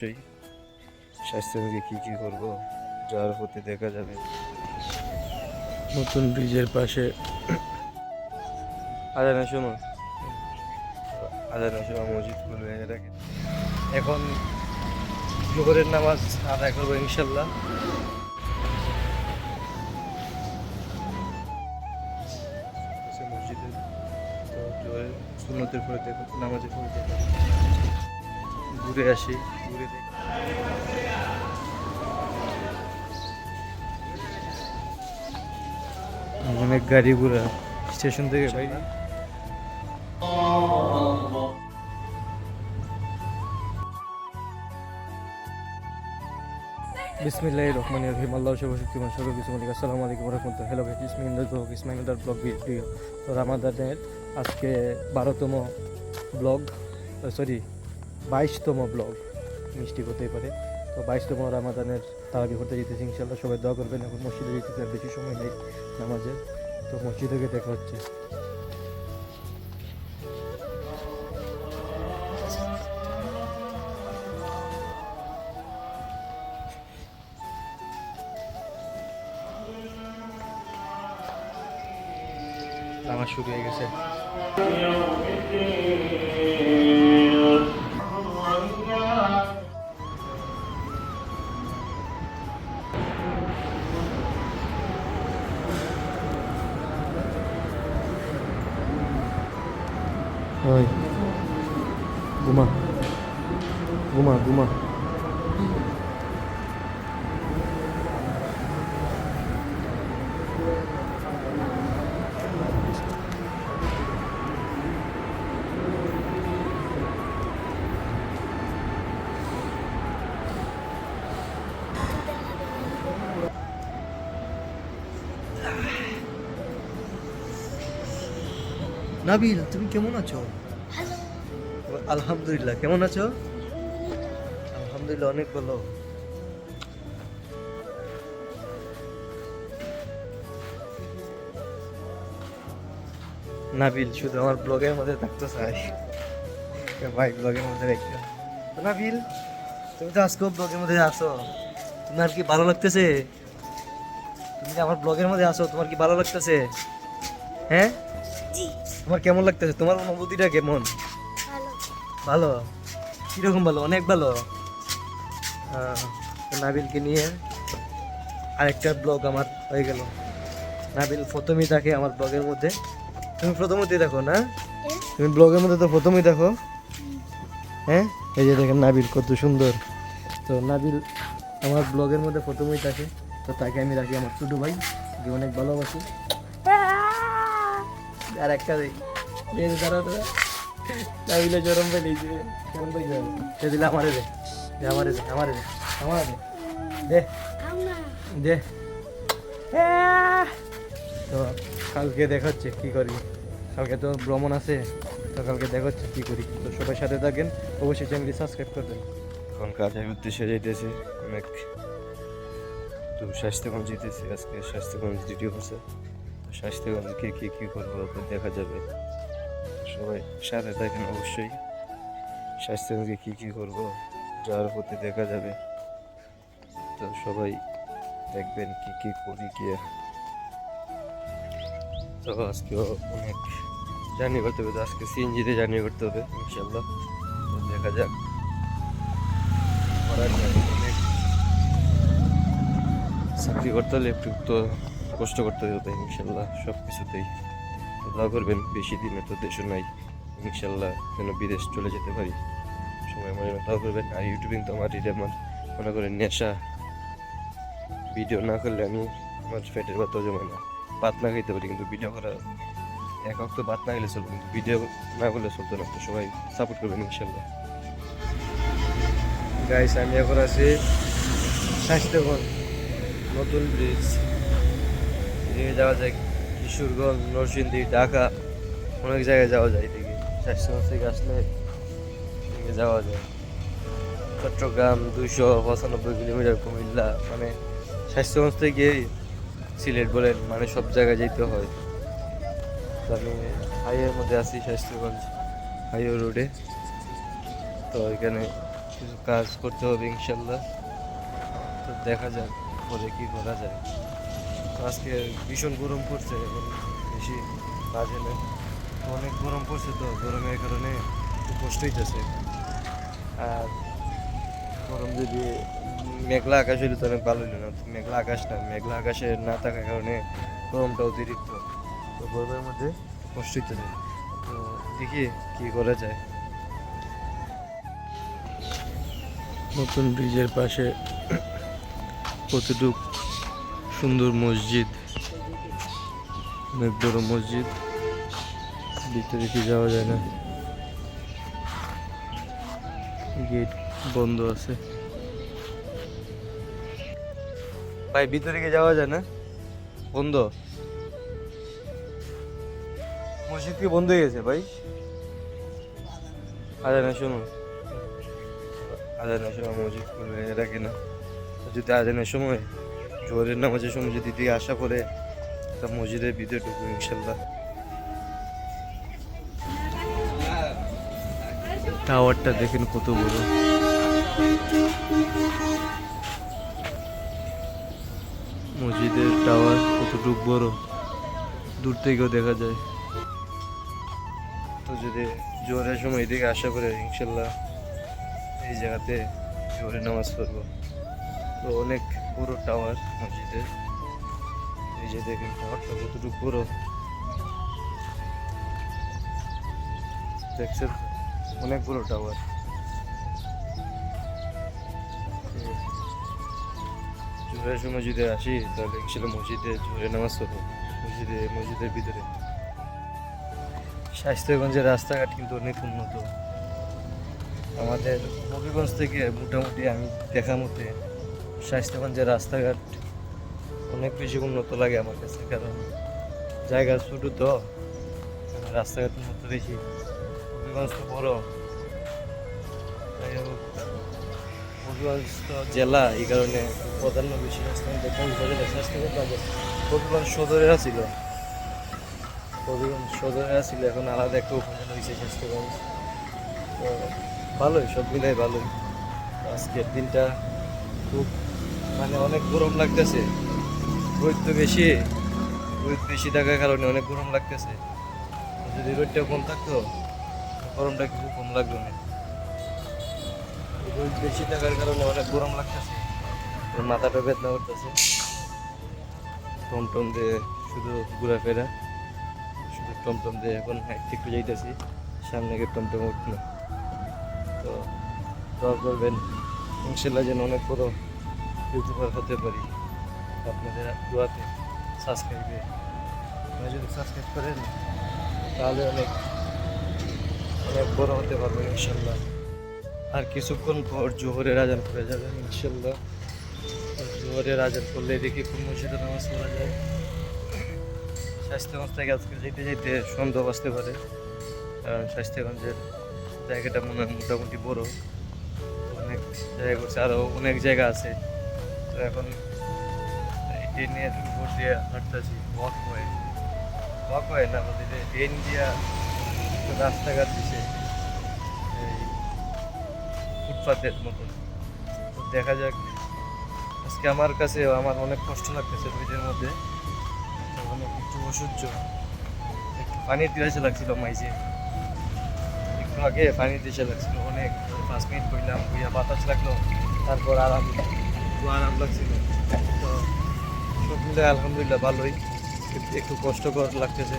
সেই স্বাস্থ্যকে কী কী করব? যার প্রতি দেখা যাবে। নতুন ব্রিজের পাশে। আজানের সময় আজানের সময় মসজিদ খুলবে এটাকে এখন জোহরের নামাজ আদায় করব ইনশাল্লাহ। আছে মসজিদে তো জোহরের সুন্নতের পরে দেখো নামাজের পরে দেখো। ঘুরে আসি ঘুরে অনেক গাড়ি ঘোড়া স্টেশন থেকে বাইরে। বিসমিল্লাহ রহমান রহিম। আল্লাহ সর্বশক্তিমান সর্ব কিছু মালিক। আসসালামু আলাইকুম রহমতুল্লাহ হ্যালো ভাই Ismail blog Ismail blog video তো রামাদানের আজকে বারোতম ব্লগ সরি বাইশতম ব্লগ। মিষ্টি হতেই পারে। তো বাইশতম রামাদানের তারাবি করতে যেতেছি ইনশাল্লাহ সবাই দোয়া করবেন, এখন মসজিদে যেতেছি আর বেশি সময় নেই নামাজের। তো মসজিদে গিয়ে দেখা হচ্ছে। নামাজ শুরু হয়ে গেছে। নাবিল তুমি কেমন আছো? আলহামদুলিল্লাহ কেমন আছো? আলহামদুলিল্লাহ অনেক ভালো। নাবিল শুধু আমার ব্লগের মধ্যে থাকতে চাই ভাই ব্লগের মধ্যে রেখে। নাবিল তুমি তো আজকেও ব্লগের মধ্যে আছো। তোমার কি ভালো লাগতেছে? তুমি আমার ব্লগের মধ্যে আসো তোমার কি ভালো লাগতেছে? হ্যাঁ? তোমার কেমন লাগতেছে? তোমার অনুভূতিটা কেমন? ভালো। কীরকম ভালো? অনেক ভালো? নাবিলকে নিয়ে আরেকটা ব্লগ আমার হয়ে গেল। নাবিল প্রথমেই থাকে আমার ব্লগের মধ্যে। তুমি প্রথমতেই দেখো না? তুমি ব্লগের মধ্যে তো প্রথমেই দেখো। হ্যাঁ? এই যে দেখেন নাবিল কত সুন্দর। তো নাবিল আমার ব্লগের মধ্যে প্রথমেই থাকে। তো তাকে আমি রাখি আমার ছোটো ভাই যে অনেক ভালোবাসি। আর একটা দেই। বেশ দাঁড়া দাঁড়া নাবিলে জরম পেলি যে কেমন পাই সে দিলে আমারে দে। আমারে দে আমারে দে আমারে দে। দে। দে। তো কালকে দেখাচ্ছে কি করি। কালকে তো ভ্রমণ আছে, তো কালকে দেখাচ্ছে কি করি। তো সবাই সাথে থাকেন, অবশ্যই চ্যানেলটি সাবস্ক্রাইব করবেন। এখন কাজের উদ্দেশ্যে যাইতেছি, অনেক তো স্বাস্থ্যগঞ্জ যেতেছি আজকে স্বাস্থ্যগঞ্জ ডিউটি হচ্ছে তো স্বাস্থ্যগঞ্জে কে কী কী করব দেখা যাবে। সবাই সাথে থাকেন অবশ্যই। স্বাস্থ্যগঞ্জে কী কী করব, যার প্রতি দেখা যাবে। তো সবাই দেখবেন কি কি করি গিয়ে তো আজকেও অনেক জার্নি করতে হবে, তো আজকে সিএনজিতে জার্নি করতে হবে ইনশাল্লাহ তো দেখা যাক। অনেক চাকরি করতে হলে একটু তো কষ্ট করতে হবে ইনশাল্লাহ সব কিছুতেই দোয়া করবেন, বেশি দিনে তো দেশও নাই, ইনশাল্লাহ যেন বিদেশ চলে যেতে পারি। সময় মনে দোয়া করবেন, আর ইউটিউবিং তো আমার এটা আমার মনে করেন, নেশা। ভিডিও না করলে আমি আমার পেটের ভাত জমে না। ভাত না খাইতে পারি, কিন্তু ভিডিও করা এক অক্ত ভাত না গেলে চলবে, কিন্তু ভিডিও না করলে চলতো না। তো সবাই সাপোর্ট করবেন, ইনশাল্লাহ। গাইস আমি এখন আছি স্বাস্থ্যকর নতুন ব্রিজ এদিকে যাওয়া যায় কিশোরগঞ্জ, নরসিংদী, ঢাকা, অনেক জায়গায় যাওয়া যায় এদিকে। স্বাস্থ্যগঞ্জ আসলে এদিকে যাওয়া যায়। চট্টগ্রাম দুইশো পঁচানব্বই কিলোমিটার কুমিল্লা মানে স্বাস্থ্যগঞ্জ থেকে সিলেট বলেন মানে সব জায়গায় যেতে হয়। তো আমি হাইওয়ের মধ্যে আছি, স্বাস্থ্যগঞ্জ হাইওয়ে রোডে। তো এখানে কিছু কাজ করতে হবে ইনশাল্লাহ। তো দেখা যাক, পরে কী করা যায়। আজকে ভীষণ গরম পড়ছে এখন বেশি বাজে না অনেক গরম পড়ছে তো, গরমের কারণে একটু কষ্ট হইতেছে। আর গরম যদি মেঘলা আকাশ হইলে তো অনেক ভালো হইল না মেঘলা আকাশ না, মেঘলা আকাশে না থাকার কারণে গরমটা অতিরিক্ত। তো গরমের মধ্যে কষ্ট হইতেছে। তো দেখি কি করা যায়। নতুন ব্রিজের পাশে কতটুক সুন্দর মসজিদ। অনেক বড় মসজিদ। ভিতরে কি যাওয়া যায় না? গেট বন্ধ আছে। ভাই, ভিতরে কি যাওয়া যায় না? বন্ধ? মসজিদ কি বন্ধ হয়ে গেছে ভাই? আজানের সময় আজানের সময় মসজিদ খুলে রাখে না? যদি আজানের সময়। জোহরের নামাজের সময় যদি দিকে আশা করে, তা মসজিদের ভিতরে ঢুকবো ইনশাল্লাহ। টাওয়ারটা দেখেন কত বড়। মসজিদের টাওয়ার কতটুক বড়, দূর থেকেও দেখা যায়। তো যদি জোহরের সময় এদিকে আশা করে, ইনশাল্লাহ এই জায়গাতে জোহরে নামাজ পড়ব। তো অনেক বড় টাওয়ার মসজিদের এই যে দেখেন, টাওয়ারটা কতটুকু বড় দেখছেন? অনেক বড় টাওয়ার। জোহরের যদি আসি, তাহলে ইনশাল্লাহ মসজিদে জোহরে নামাজ পড়ব। মসজিদে, মসজিদের ভিতরে। স্বাস্থ্যগঞ্জের রাস্তাঘাট কিন্তু অনেক উন্নত। আমাদের হবিগঞ্জ থেকে মোটামুটি আমি দেখা মতে স্বাস্থ্যগঞ্জের রাস্তাঘাট, অনেক বেশি উন্নত লাগে আমার কাছে, কারণ জায়গা ছোটো তো রাস্তাঘাট উন্নত বেশি হবিগঞ্জ তো বড় জেলা, এই কারণে প্রাধান্য বেশি স্বাস্থ্যগঞ্জ উপজেলা স্বাস্থ্যগঞ্জ আগে হবিগঞ্জ সদরেরা ছিল হবিগঞ্জ সদরেরা ছিল এখন আলাদা একটা উপজেলা হয়েছে স্বাস্থ্যগঞ্জ তো ভালোই, সব মিলাই ভালোই। আজকের দিনটা খুব মানে অনেক গরম লাগতেছে। রোদ তো বেশি। রোদ বেশি থাকার কারণে অনেক গরম লাগতেছে। যদি রোদটা কম থাকতো, গরমটা কিছু কম লাগল না রোদ বেশি থাকার কারণে অনেক গরম লাগতেছে। মাথাটা বেদনা করতেছে। টমটম দিয়ে শুধু ঘোরাফেরা, শুধু টমটম দিয়ে এখন একটু যাইতেছি। সামনে গিয়ে টমটম উঠল। তো দোয়া করবেন, ইনশাল্লাহ যেন অনেক বড় ইউটিউবার হতে পারি, আপনাদের দোয়াতে সাবস্ক্রাইবে আপনারা যদি সাবস্ক্রাইব করেন, তাহলে অনেক অনেক বড় হতে পারবেন ইনশাল্লাহ। আর কিছুক্ষণ পর জোহরের আজান করে যাবেন ইনশাল্লাহ। জোহরের আজান করলে দেখি কোন মসজিদে নামাজ পড়া যায়। স্বাস্থ্যগঞ্জ থেকে আজকে যেতে যেতে সন্ধ্যা বাঁচতে পারে। কারণ স্বাস্থ্যগঞ্জের জায়গাটা মনে মোটামুটি বড়। অনেক জায়গা করছে আরও অনেক জায়গা আছে। এখন ট্রেনের উপর দিয়ে হাঁটতেছি ওয়াক হয়ে ওয়াক হয়ে না বলতে যে ট্রেন দিয়া রাস্তাঘাট দিছে এই ফুটপাতের মতন। তো দেখা যাক, আজকে আমার কাছে আমার অনেক কষ্ট লাগতেছে ব্রিজের মধ্যে। অনেক একটু অসহ্য। একটু পানির পিয়াসে লাগছিল মাইজে। একটু আগে পানি দিতে লাগছিল অনেক। পাঁচ মিনিট বইলাম, বইয়া বাতাস লাগল, তারপর আরাম একটু আরাম লাগছিল। তো সব মিলে আলহামদুলিল্লাহ ভালোই। একটু কষ্টকর লাগতেছে।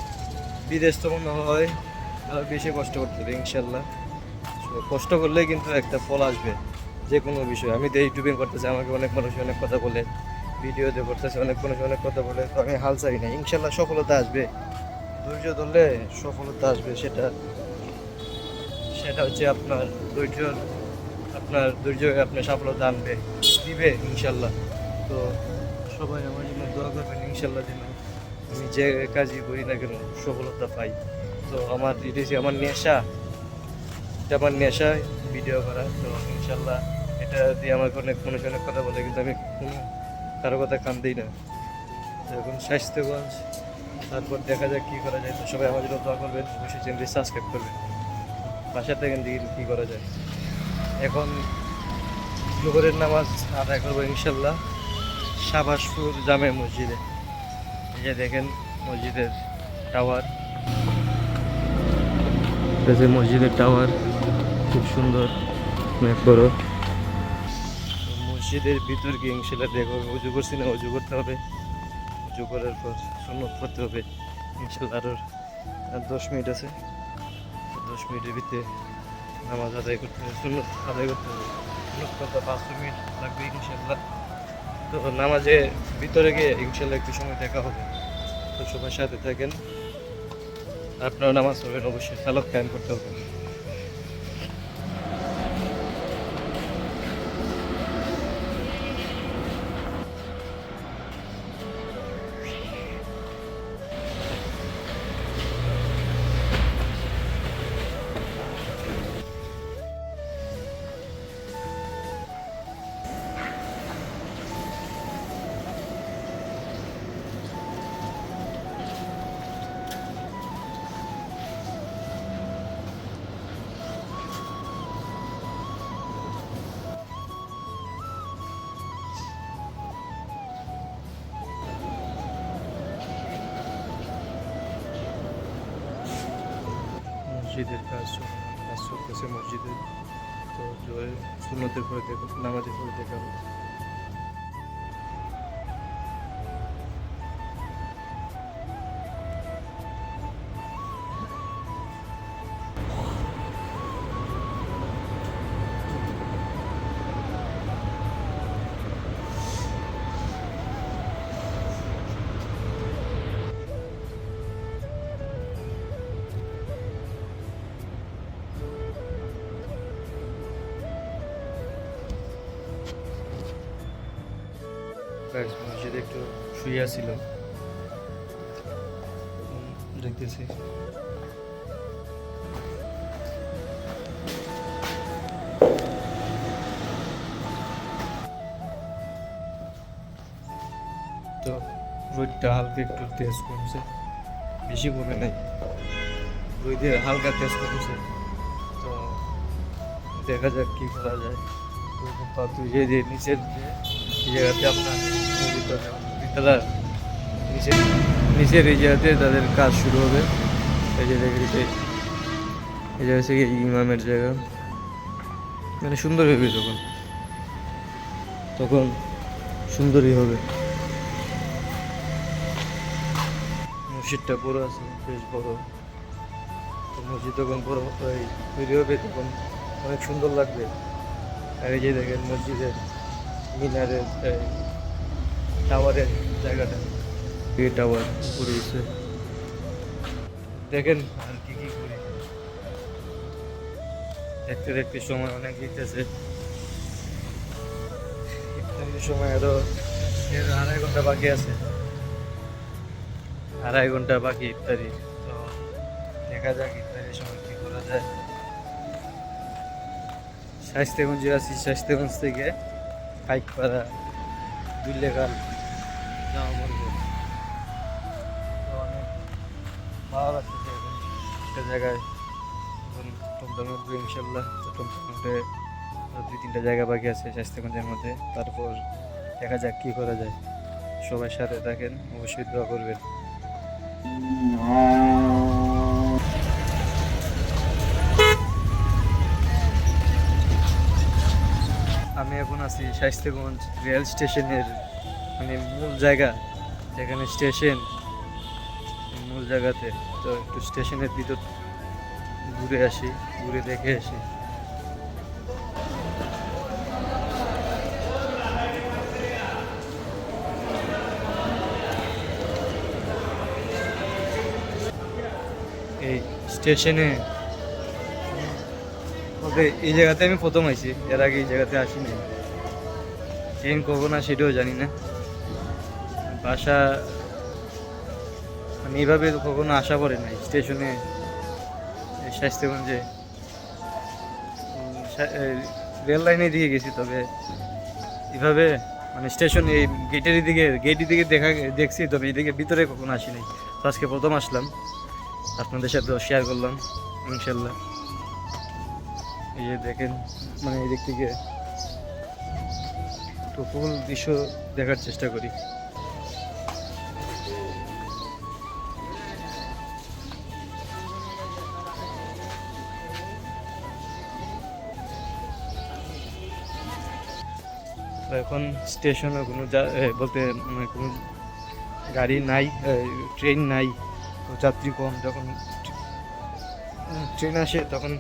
বিদেশ তো মনে হয় আরও বেশি কষ্ট করতে হবে ইনশাল্লাহ কষ্ট করলেই কিন্তু একটা ফল আসবে, যে কোনো বিষয়। আমি তো ইউটিউবিং করতেছি, আমাকে অনেক মানুষ অনেক কথা বলে ভিডিওতে করতেছে, অনেক মানুষ অনেক কথা বলে, তো আমি হাল চাই না ইনশাল্লাহ সফলতা আসবে। ধৈর্য ধরলে সফলতা আসবে, সেটা সেটা হচ্ছে আপনার ধৈর্য আপনার ধৈর্য আপনার সফলতা আনবে। দিবে ইনশাল্লাহ। তো সবাই আমার জন্য দোয়া করবেন, ইনশাল্লাহ যেন আমি যে কাজই করি না কেন সফলতা পাই। তো আমার এটা আমার নেশা। এটা আমার নেশা ভিডিও করা। তো ইনশাল্লাহ এটা দিয়ে আমার অনেক মানুষ অনেক কথা বলে, কিন্তু আমি কোনো কারও কথা কান দিই না। তো এখন স্বাস্থ্যগঞ্জ, তারপর দেখা যাক কী করা যায়। তো সবাই আমার জন্য দোয়া করবেন, অবশ্যই চ্যানেলটি সাবস্ক্রাইব করবেন। বাসা থেকে কী করা যায়। এখন জোহরের নামাজ আদায় করব ইনশাল্লাহ। শাবাসপুর জামে মসজিদে। এই যে দেখেন মসজিদের টাওয়ার। যে মসজিদের টাওয়ার, খুব সুন্দর, অনেক বড়। মসজিদের ভিতর গিয়ে ইনশাল্লাহ দেখো উজু করছি না, উজু করতে হবে। উজু করার পর সুন্নত করতে হবে। ইনশাল্লাহ আরও আর দশ মিনিট আছে। দশ মিনিটের ভিতরে নামাজ আদায় করতে হবে, সুন্নত আদায় করতে হবে। পাঁচ মিনিট লাগবে ইনশাল্লাহ। তো নামাজে ভিতরে গিয়ে ইনশাল্লাহ একটু সময় দেখা হবে। তো সবার সাথে থাকেন। আপনারা নামাজ পড়বেন, অবশ্যই সালাদ কায়েম করতে হবে। মসজিদের কাজ কাজ চলতেছে মসজিদের তো জয় সুন্নতের পরে দেখো নামাজের পরে দেখাবো শুয়ে ছিল দেখতেছি। তো রোদটা হালকা একটু তেজ কমছে। বেশি কমে নাই। রোদের হালকা তেজ কমছে। তো দেখা যাক কি করা যায়। তো তুই যে যে নিচের যে এই জায়গাতে আপনার তারা নিচের নিচের এই জায়গাতে তাদের কাজ শুরু হবে। এই যে দেখে এই জায়গা থেকে ইমামের জায়গা। মানে সুন্দর হবে তখন। তখন সুন্দরই হবে। মসজিদটা বড় আছে, বেশ বড়। তো মসজিদ তখন বড় তৈরি হবে, তখন অনেক সুন্দর লাগবে। আর এই যে দেখেন মসজিদের মিনারের টাওয়ারের জায়গাটা। এই টাওয়ার উপরে উঠছে দেখেন আর কি কি করি। দেখতে দেখতে সময় অনেক দিতেছে। সময় আরও আড়াই ঘণ্টা বাকি আছে। আড়াই ঘণ্টা বাকি ইফতারি। তো দেখা যাক ইফতারির সময় কি করা যায়। স্বাস্থ্যগঞ্জে আছি স্বাস্থ্যগঞ্জ থেকে পাইকপাড়া দুল্লেখাল ভালো একটা জায়গায় দুই তিনটা জায়গা বাকি আছে স্বাস্থ্যগঞ্জের মধ্যে। তারপর দেখা যাক কী করা যায়। সবার সাথে থাকেন, অবশ্যই দোয়া করবেন। আমি এখন আছি স্বাস্থ্যগঞ্জ রেল স্টেশনের মানে মূল জায়গা যেখানে স্টেশন, মূল জায়গাতে। তো একটু স্টেশনের ভিতর ঘুরে আসি, ঘুরে দেখে আসি। এই স্টেশনে ওকে এই জায়গাতে আমি প্রথম আইছি, এর আগে এই জায়গাতে আসিনি। ট্রেন কখন আসে এটাও জানি না। বাসা মানে এভাবে কখনো আশা পড়ে নাই, স্টেশনে স্বাস্থ্যগঞ্জে। রেল লাইনে দিয়ে গেছি, তবে এভাবে মানে স্টেশন এই গেটের দিকে গেটের দিকে দেখা, দেখছি, তবে এদিকে ভিতরে কখনো আসিনি তো আজকে প্রথম আসলাম, আপনাদের সাথে শেয়ার করলাম, ইনশাল্লাহ। এই যে দেখেন মানে এই দিক থেকে একটু ফুল দৃশ্য দেখার চেষ্টা করি। এখন স্টেশনে কোনো বলতে মানে কোনো গাড়ি নাই ট্রেন নাই, তো যাত্রী কম। যখন ট্রেন আসে, তখন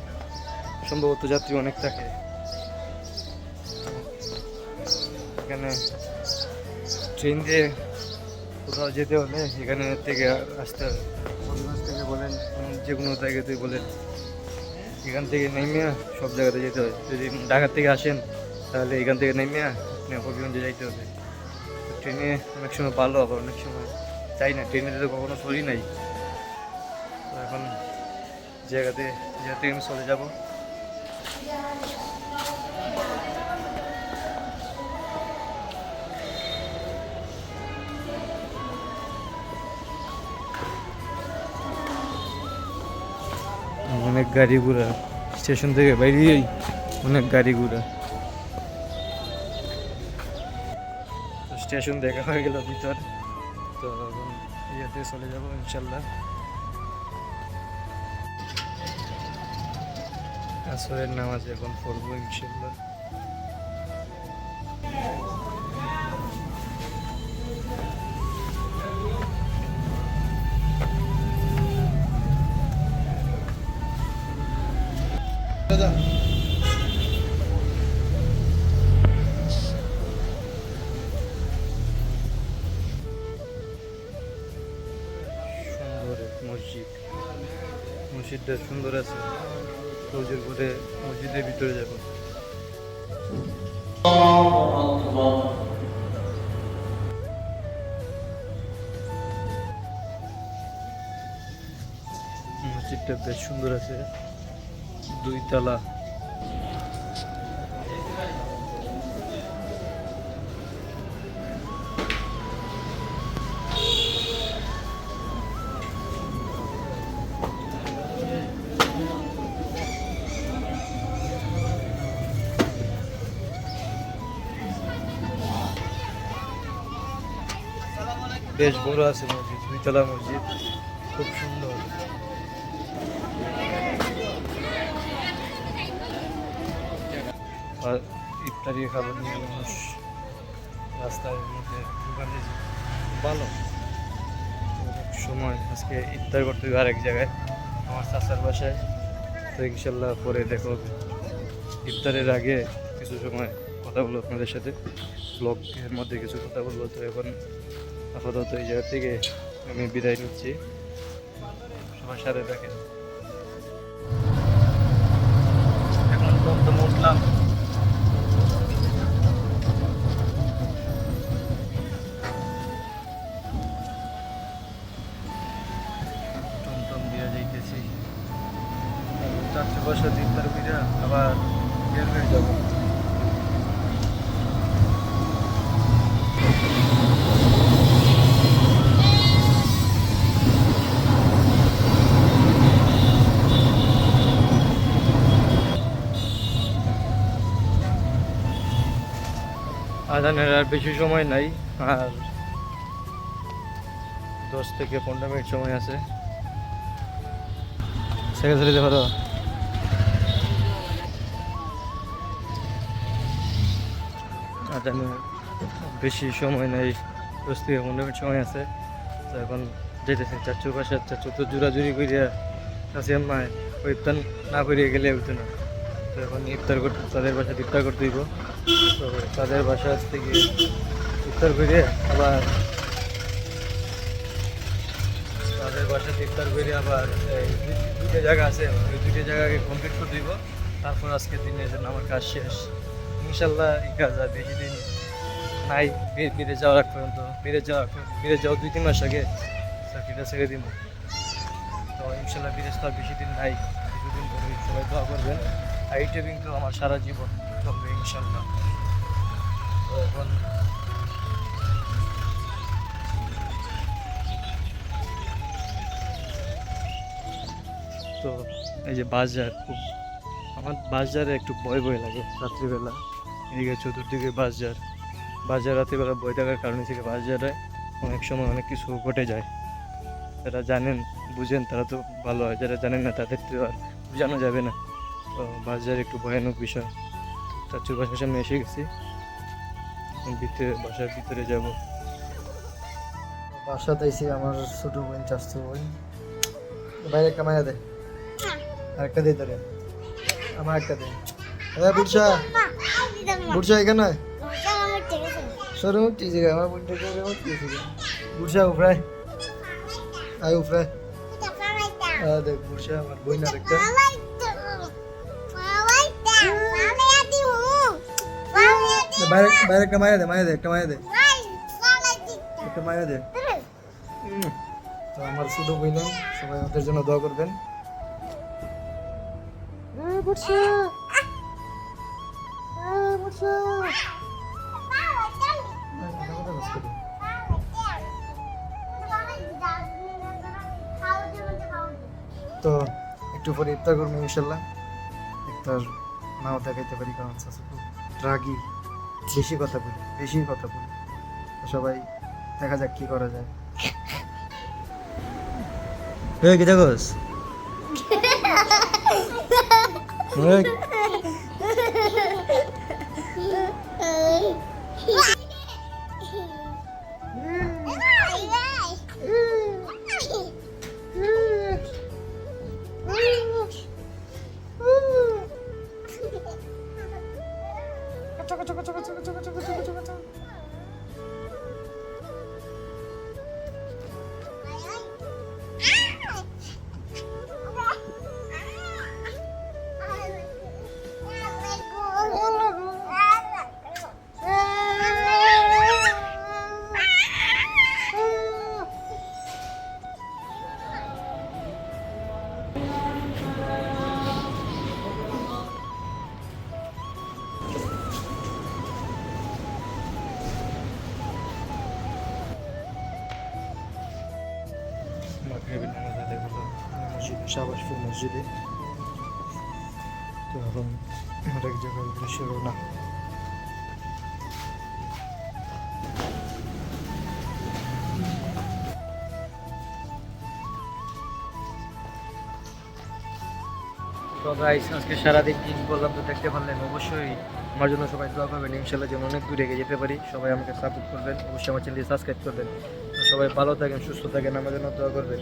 সম্ভবত যাত্রী অনেক থাকে। এখানে ট্রেন দিয়ে কোথাও যেতে হলে এখানে থেকে আসতে হবে। হবিগঞ্জ থেকে বলেন, যে কোনো জায়গাতে বলেন। এখান থেকে নেমে সব জায়গাতে যেতে হয়। যদি ঢাকা থেকে আসেন, তাহলে এখান থেকে নেমে হবিগঞ্জে যাইতে হবে। ট্রেনে অনেক সময় ভালো আবার অনেক সময় চাই না। ট্রেনে তো কখনো চলি নাই। তো এখন জায়গাতে জায়গাতে আমি চলে যাব। অনেক গাড়ি ঘোড়া স্টেশন থেকে বাইরেই, অনেক গাড়ি ঘোড়া। স্টেশন দেখা হয়ে গেল ভিতর। তো ইয়েতে চলে যাব, ইনশাল্লাহ। আসরের নামাজ এখন পড়ব, ইনশাল্লাহ। সুন্দর মসজিদটা সুন্দর আছে। সৌজের পরে মসজিদের ভিতরে যাব। মসজিদটা বেশ সুন্দর আছে। দুই তলা। বেশ বড় আছে মসজিদ, দুইতলা মসজিদ। খুব সুন্দর। ইফতারি খাবার নিয়ে মানুষ। রাস্তার মধ্যে দোকানে ভালো সময় আজকে ইফতার করতে হবে আরেক জায়গায়। আমার চাচার বাসায়। তো ইনশাল্লাহ পরে দেখো ইফতারের আগে কিছু সময় কথা বলব আপনাদের সাথে। ব্লগের মধ্যে কিছু কথা বলব। তো এখন আপাতত এই জায়গা থেকে আমি বিদায় নিচ্ছি। সবার সাথে দেখেন এখন তো উঠলাম। আজানের আর বেশি সময় নাই আর দশ থেকে পনেরো মিনিট সময় আছে। সেখানে পারো আজানের বেশি সময় নাই দশ থেকে পনেরো মিনিট সময় আছে। তো এখন যেতেছে চারচু পাশে চারচু তো জোরাজুরি করিয়া কাছে মায় ওই ইফতার না করিয়ে গেলে হইতো না। এখন ইফতার করতে, তাদের বাসায় ইফতার করতে দিব তো তাদের বাসা থেকে ইফতার করে আবার তাদের বাসা ইফতার করে আবার দুইটা জায়গা আছে। ওই দুইটা জায়গাকে কমপ্লিট করে দিব। তারপর আজকের দিনের জন্য আমার কাজ শেষ। ইনশাল্লাহ এই কাজ আর বেশি দিন নাই। বি- বিদেশ যাওয়ার আগ পর্যন্ত বিদেশ যাওয়া বিদেশ যাওয়া দুই তিন মাস আগে চাকরিটা ছেড়ে দিব। তো ইনশাল্লাহ বিদেশ তো বেশি দিন নাই। কিছুদিন ধরে সবাই দোয়া করবেন। কিন্তু আমার সারা জীবন চলবে ইনশাল্লাহ তো এখন তো এই যে বাজার, খুব আমার বাজারে একটু ভয় ভয় লাগে রাত্রিবেলা। এদিকে চতুর্দিকে বাজার। বাজার রাত্রিবেলা বই থাকার কারণে থেকে বাজারে অনেক সময় অনেক কিছু ঘটে যায়। যারা জানেন, বুঝেন, তারা তো ভালো হয়। যারা জানেন না, তাদের তো আর বোঝানো যাবে না। বাজার একটু ভয়ানক বিষয়। চাচুর বাসার সামনে এসে গেছি। ভিতরে, বাসার ভিতরে যাব। বাসাতে এসে আমার ছোট বোন চাষতো বোন। বাইরে মায়া দে। আরেকটা দে তোরে। আমার একটা দে। হ্যাঁ বুড়ছা এখানে সরু উঠছি যে আমার বোনটা করে উঠছি বুড়ছা উফরাই আয় উফরাই হ্যাঁ দেখ বুড়ছা আমার বোন বাইরে বাইরে একটা মায়া দে মায়া দে একটা মায়া দে। একটা মায়া দে। তো আমার ছোট বোন সবাই ওদের জন্য দোয়া করবেন। তো একটু পরে ইফতার করব ইনশাল্লাহ। ইফতার নাও দেখাইতে পারি কারণ চাচা রাগি। বেশি কথা বলি বেশি কথা বলি। সবাই দেখা যাক কি করা যায়। হয়ে কি দেখোস? এই, শাহবাজপুর মসজিদে। তো এখন আরেক জায়গার উদ্দেশ্যে আজকে সারাদিন কি করলাম তো দেখতে পারলেন? অবশ্যই আমার জন্য সবাই দোয়া করবেন। ইনশাল্লাহ যেন অনেক দূরে এগিয়ে যেতে পারি। সবাই আমাকে সাপোর্ট করবেন। অবশ্যই আমার চ্যানেলটি সাবস্ক্রাইব করবেন। সবাই ভালো থাকেন, সুস্থ থাকেন। আমার জন্য দোয়া করবেন।